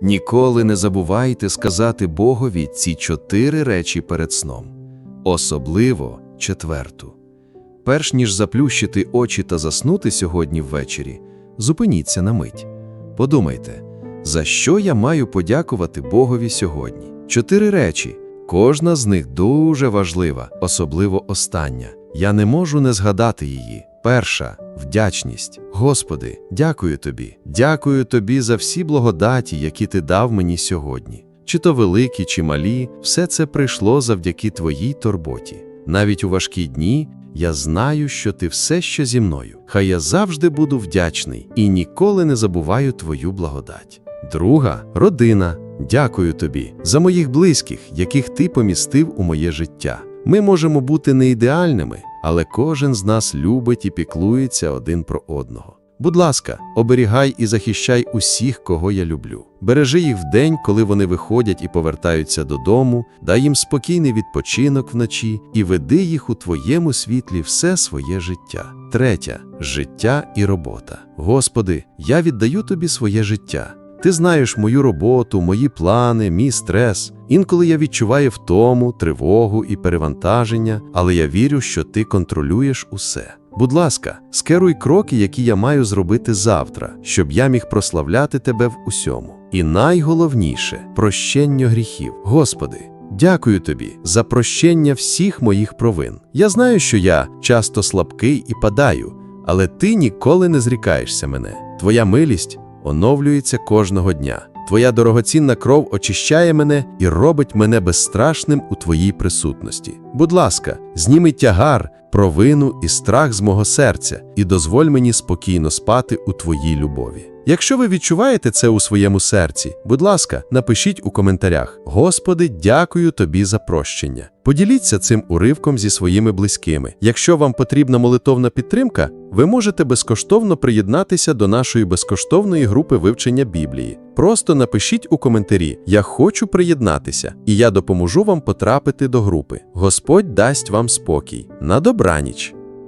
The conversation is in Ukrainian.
Ніколи не забувайте сказати Богові ці чотири речі перед сном, особливо четверту. Перш ніж заплющити очі та заснути сьогодні ввечері, зупиніться на мить. Подумайте, за що я маю подякувати Богові сьогодні? Чотири речі. Кожна з них дуже важлива, особливо остання. Я не можу не згадати її. Перша вдячність. Господи, дякую тобі. Дякую тобі за всі благодаті, які ти дав мені сьогодні. Чи то великі, чи малі, все це прийшло завдяки твоїй турботі. Навіть у важкі дні я знаю, що ти все ще зі мною. Хай я завжди буду вдячний і ніколи не забуваю твою благодать. Друга родина. Дякую тобі за моїх близьких, яких ти помістив у моє життя. Ми можемо бути не ідеальними, але кожен з нас любить і піклується один про одного. Будь ласка, оберігай і захищай усіх, кого я люблю. Бережи їх в день, коли вони виходять і повертаються додому, дай їм спокійний відпочинок вночі і веди їх у твоєму світлі все своє життя. Третя життя і робота. Господи, я віддаю тобі своє життя. Ти знаєш мою роботу, мої плани, мій стрес. Інколи я відчуваю втому, тривогу і перевантаження, але я вірю, що ти контролюєш усе. Будь ласка, скеруй кроки, які я маю зробити завтра, щоб я міг прославляти тебе в усьому. І найголовніше прощення гріхів. Господи, дякую тобі за прощення всіх моїх провин. Я знаю, що я часто слабкий і падаю, але ти ніколи не зрікаєшся мене. Твоя милість оновлюється кожного дня. Твоя дорогоцінна кров очищає мене і робить мене безстрашним у твоїй присутності. Будь ласка, зніми тягар, провину і страх з мого серця, і дозволь мені спокійно спати у твоїй любові. Якщо ви відчуваєте це у своєму серці, будь ласка, напишіть у коментарях: Господи, дякую тобі за прощення. Поділіться цим уривком зі своїми близькими. Якщо вам потрібна молитовна підтримка, ви можете безкоштовно приєднатися до нашої безкоштовної групи вивчення Біблії. Просто напишіть у коментарі Я хочу приєднатися, і я допоможу вам потрапити до групи. Господь дасть вам спокій. На добраніч!